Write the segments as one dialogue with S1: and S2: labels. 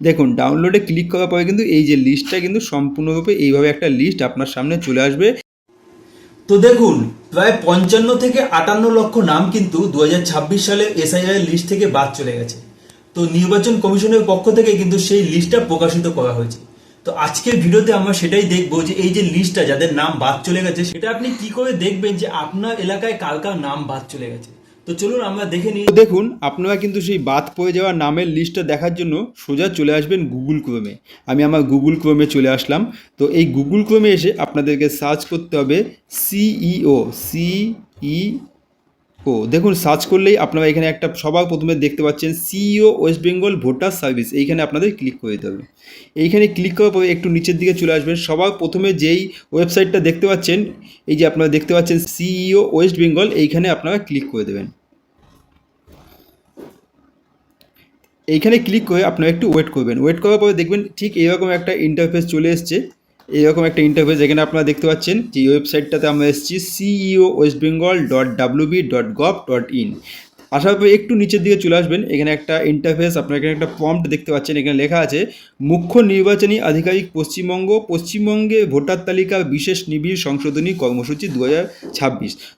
S1: দেখুন ডাউনলোডে ক্লিক করার পরে কিন্তু এই যে লিস্টটা কিন্তু সম্পূর্ণরূপে এইভাবে একটা লিস্ট আপনার সামনে চলে আসবে।
S2: তো দেখুন, প্রায় পঞ্চান্ন থেকে আটান্ন লক্ষ নাম কিন্তু দু হাজার ছাব্বিশ সালে এসআইআর লিস্ট থেকে বাদ চলে গেছে। তো নির্বাচন কমিশনের পক্ষ থেকে কিন্তু সেই লিস্টটা প্রকাশিত করা হয়েছে। তো আজকের ভিডিওতে আমরা সেটাই দেখব যে এই যে লিস্টটা যাদের নাম বাদ চলে গেছে, সেটা আপনি কি করে দেখবেন যে আপনার এলাকায় কার কার নাম বাদ চলে গেছে? তো চলুন আমরা দেখে নিই।
S1: দেখুন, আপনারা কিন্তু সেই বাদ পড়ে যাওয়া নামের লিস্টটা দেখার জন্য সোজা চলে আসবেন গুগল ক্রোমে আমি আমার গুগল ক্রোমে চলে আসলাম। তো এই গুগল ক্রোমে এসে আপনাদেরকে সার্চ করতে হবে সিইও সিই ও দেখুন সার্চ করলেই আপনারা এখানে একটা, সবার প্রথমে দেখতে পাচ্ছেন CEO West Bengal voter service এইখানে আপনাদের ক্লিক করে দিতে হবে। এইখানে ক্লিক করার পরে একটু নিচের দিকে চলে আসবেন। সবার প্রথমে যেই ওয়েবসাইটটা দেখতে পাচ্ছেন, এই যে আপনারা দেখতে পাচ্ছেন সিইও ওয়েস্ট বেঙ্গল এইখানে আপনারা ক্লিক করে দেবেন। এইখানে ক্লিক করে আপনারা একটু ওয়েট করবেন। ওয়েট করার পরে দেখবেন ঠিক এরকম একটা ইন্টারফেস চলে এসছে। এরকম একটা ইন্টারফেস এখানে আপনারা দেখতে পাচ্ছেন যে ওয়েবসাইটটাতে আমরা এসেছি CEO West Bengal dot WB dot gov dot in আসার পরে একটু নিচের দিকে চলে আসবেন। এখানে একটা ইন্টারফেস আপনার এখানে একটা প্রম্পট দেখতে পাচ্ছেন। এখানে লেখা আছে, মুখ্য নির্বাচনী আধিকারিক পশ্চিমবঙ্গ, পশ্চিমবঙ্গে ভোটার তালিকা বিশেষ নিবিড় সংশোধনী কর্মসূচি দু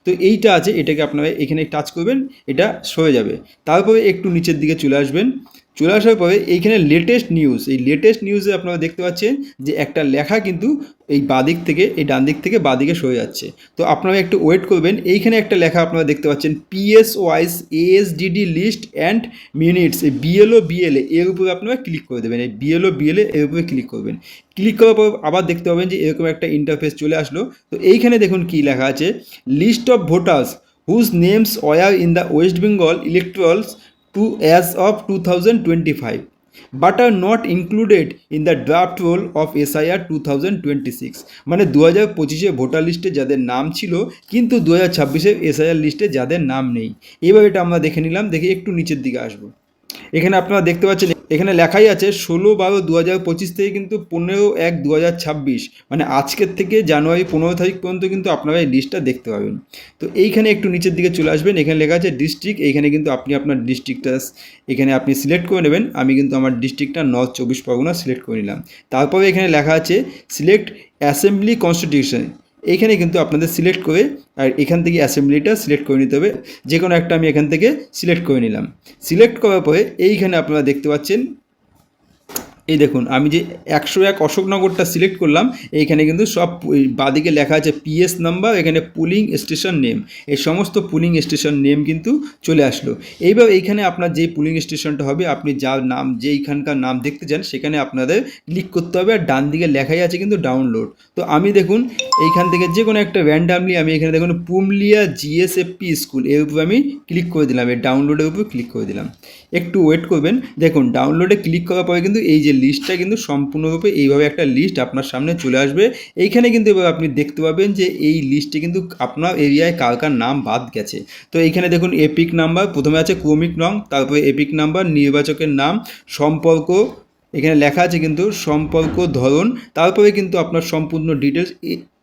S1: তো এইটা আছে, এটাকে আপনারা এখানে টাচ করবেন, এটা সরে যাবে। তারপরে একটু নিচের দিকে চলে আসবেন। চলে আসার পরে এইখানে লেটেস্ট নিউজ এই লেটেস্ট নিউজে আপনারা দেখতে পাচ্ছেন যে একটা লেখা কিন্তু এই বাদিক থেকে, এই ডান দিক থেকে বাদিকে সরে যাচ্ছে। তো আপনারা একটু ওয়েট করবেন, এইখানে একটা লেখা আপনারা দেখতে পাচ্ছেন PS wise ASDD list and minutes এই বিএলও বিএলএ এর উপরে আপনারা ক্লিক করে দেবেন, এই বিএলও বিএলএ এর উপরে ক্লিক করবেন। ক্লিক করার পর আবার দেখতে পাবেন যে এরকম একটা ইন্টারফেস চলে আসলো। তো এইখানে দেখুন কি লেখা আছে list of voters whose names were in the West Bengal electorals to as of 2025 but are not included in the draft roll of SIR 2026 মানে দু হাজার পঁচিশে ভোটার লিস্টে যাদের নাম ছিল, কিন্তু দু হাজার ছাব্বিশের এসআইআর লিস্টে যাদের নাম নেই। এইভাবে এটা আমরা দেখে নিলাম, দেখে একটু নিচের দিকে আসব। এখানে আপনারা দেখতে পাচ্ছেন এখানে লেখাই আছে ষোলো বারো দু হাজার পঁচিশ থেকে কিন্তু পনেরো এক দু হাজার ছাব্বিশ। মানে আজকের থেকে জানুয়ারি পনেরো তারিখ পর্যন্ত কিন্তু আপনারা এই লিস্টটা দেখতে পাবেন। তো এইখানে একটু নিচের দিকে চলে আসবেন, এখানে লেখা আছে ডিস্ট্রিক্ট এইখানে কিন্তু আপনি আপনার ডিস্ট্রিক্টটা এখানে আপনি সিলেক্ট করে নেবেন। আমি কিন্তু আমার ডিস্ট্রিক্টটা নর্থ চব্বিশ পরগনা সিলেক্ট করে নিলাম। তারপরে এখানে লেখা আছে সিলেক্ট অ্যাসেম্বলি কনস্টিটিউশন এইখানে কিন্তু আপনাদের সিলেক্ট করে আর এখান থেকে অ্যাসেম্বলিটা সিলেক্ট করে নিতে হবে। যে কোনো একটা আমি এখান থেকে সিলেক্ট করে নিলাম। সিলেক্ট করার পরে এইখানে আপনারা দেখতে পাচ্ছেন এই দেখুন, আমি যে একশো এক অশোকনগরটা সিলেক্ট করলাম, এইখানে কিন্তু সব বাদিকে লেখা আছে পিএস নাম্বার এখানে পুলিং স্টেশন নেম এই সমস্ত পুলিং স্টেশন নেম কিন্তু চলে আসলো। এইবার এইখানে আপনার যে পুলিং স্টেশনটা হবে, আপনি যার নাম, যেইখানকার নাম দেখতে চান, সেখানে আপনাদের ক্লিক করতে হবে, আর ডান দিকে লেখাই আছে কিন্তু ডাউনলোড তো আমি দেখুন, এইখান থেকে যে কোনো একটা র্যান্ডামলি আমি এখানে দেখুন, পুমলিয়া জিএসএফপি স্কুলের উপর আমি ক্লিক করে দিলাম, এই ডাউনলোডের উপর ক্লিক করে দিলাম। একটু ওয়েট করবেন, দেখুন ডাউনলোডে ক্লিক করার পরে কিন্তু এই যে লিস্টটা কিন্তু সম্পূর্ণরূপে এইভাবে একটা লিস্ট আপনার সামনে চলে আসবে। এইখানে কিন্তু এবার আপনি দেখতে পাবেন যে এই লিস্টে কিন্তু আপনার এরিয়ায় কার কার নাম বাদ গেছে। তো এইখানে দেখুন এপিক নাম্বার প্রথমে আছে ক্রমিক রং, তারপরে এপিক নাম্বার নির্বাচকের নাম, সম্পর্ক এখানে লেখা আছে কিন্তু সম্পর্ক ধরন, তারপরে কিন্তু আপনার সম্পূর্ণ ডিটেলস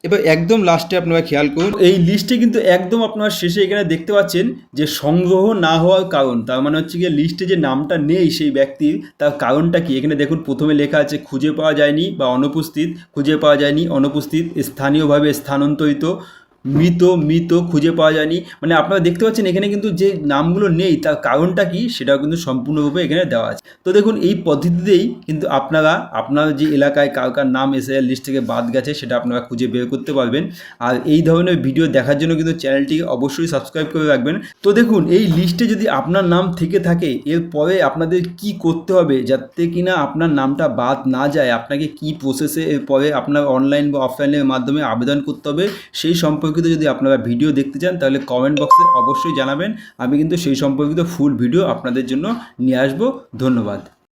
S1: এবার একদম লাস্টে আপনারা খেয়াল করুন, এই লিস্টে কিন্তু একদম আপনারা শেষে এখানে দেখতে পাচ্ছেন যে সংগ্রহ না হওয়ার কারণ, তার মানে হচ্ছে গিয়ে লিস্টে যে নামটা নেই সেই ব্যক্তির, তার কারণটা কি? এখানে দেখুন প্রথমে লেখা আছে, খুঁজে পাওয়া যায়নি বা অনুপস্থিত খুঁজে পাওয়া যায়নি অনুপস্থিত স্থানীয়ভাবে স্থানান্তরিত মৃত মৃত খুঁজে পাওয়া যায়নি। মানে আপনারা দেখতে পাচ্ছেন এখানে কিন্তু যে নামগুলো নেই, তার কারণটা কি সেটাও কিন্তু সম্পূর্ণরূপে এখানে দেওয়া আছে। তো দেখুন, এই পদ্ধতিতেই কিন্তু আপনারা, আপনার যে এলাকায় কার কার নাম এসে লিস্ট থেকে বাদ গেছে, সেটা আপনারা খুঁজে বের করতে পারবেন। আর এই ধরনের ভিডিও দেখার জন্য কিন্তু চ্যানেলটিকে অবশ্যই সাবস্ক্রাইব করে রাখবেন। তো দেখুন, এই লিস্টে যদি আপনার নাম থেকে থাকে এরপরে আপনাদের কি করতে হবে যাতে কিনা আপনার নামটা বাদ না যায়? আপনাকে কি প্রসেসে এরপরে আপনার অনলাইন বা অফলাইনের মাধ্যমে আবেদন করতে হবে? সেই সম্পর্কিত যদি আপনারা ভিডিও দেখতে চান, তাহলে কমেন্ট বক্সে অবশ্যই জানাবেন। আমি কিন্তু সেই সম্পর্কিত ফুল ভিডিও আপনাদের জন্য নিয়ে আসব। ধন্যবাদ।